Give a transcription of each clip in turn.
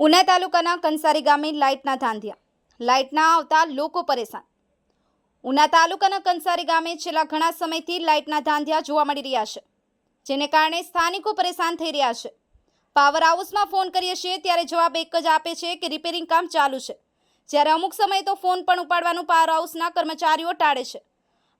ઉના તાલુકાના કંસારી ગામે લાઇટના ધાંધિયા. લાઇટ ના આવતા લોકો પરેશાન. ઉના તાલુકાના કંસારી ગામે છેલ્લા ઘણા સમયથી લાઇટના ધાંધિયા જોવા મળી રહ્યા છે, જેને કારણે સ્થાનિકો પરેશાન થઈ રહ્યા છે. પાવર હાઉસમાં ફોન કરીએ છીએ ત્યારે જવાબ એક જ આપે છે કે રિપેરિંગ કામ ચાલુ છે. જ્યારે અમુક સમયે તો ફોન પણ ઉપાડવાનું પાવર હાઉસના કર્મચારીઓ ટાળે છે.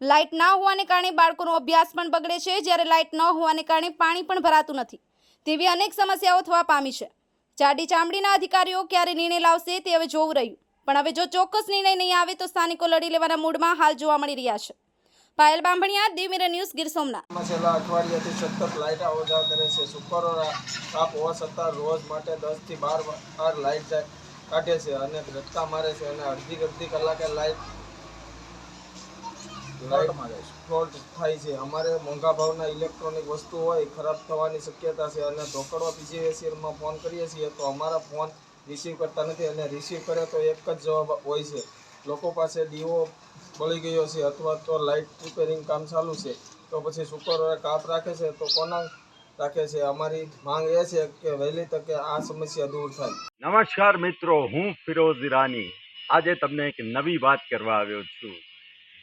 લાઇટ ના હોવાને કારણે બાળકોનો અભ્યાસ પણ બગડે છે, જ્યારે લાઇટ ન હોવાને કારણે પાણી પણ ભરાતું નથી. તેવી અનેક સમસ્યાઓ થવા પામી છે. જાડી ચામડીના અધિકારીઓ ક્યારે નિર્ણય લાવશે તે હવે જોવું રહ્યું. પણ હવે જો ચોક્કસ નિર્ણય નહીં આવે તો સ્થાનિકો લડી લેવાના મૂડમાં હાલ જોવા મળી રહ્યા છે. Payal Bambhaniya Diu Mirror News, Gir Somnath. છેલ્લા અઠવાડિયાથી સતત લાઇટ આવજા કરે છે. શુક્રવાર તાપ હોવા છતાં રોજ માટે દસથી બાર વાર લાઇટ જાય કાઢે છે અને ધક્કા મારે છે અને અડધી અડધી કલાકે લાઇટ થાય છે. અમારે મોંઘા ભાવના ઇલેક્ટ્રોનિક વસ્તુ હોય, ખરાબ થવાની શક્યતા છે અને ઢોકળવા પીજીએસીએલમાં ફોન કરીએ છીએ તો અમારા ફોન રિસીવ કરતા નથી અને રિસીવ કરે તો એક જ જવાબ હોય છે. લોકો પાસે દીવો બળી ગયો છે અથવા તો લાઇટ રિપેરિંગ કામ ચાલુ છે. તો પછી શુક્રવારે કાપ રાખે છે તો કોના રાખે છે? અમારી માંગ એ છે કે વહેલી તકે આ સમસ્યા દૂર થાય. નમસ્કાર મિત્રો, હું ફિરોઝ ઈરાની. આજે તમને એક નવી વાત કરવા આવ્યો છું.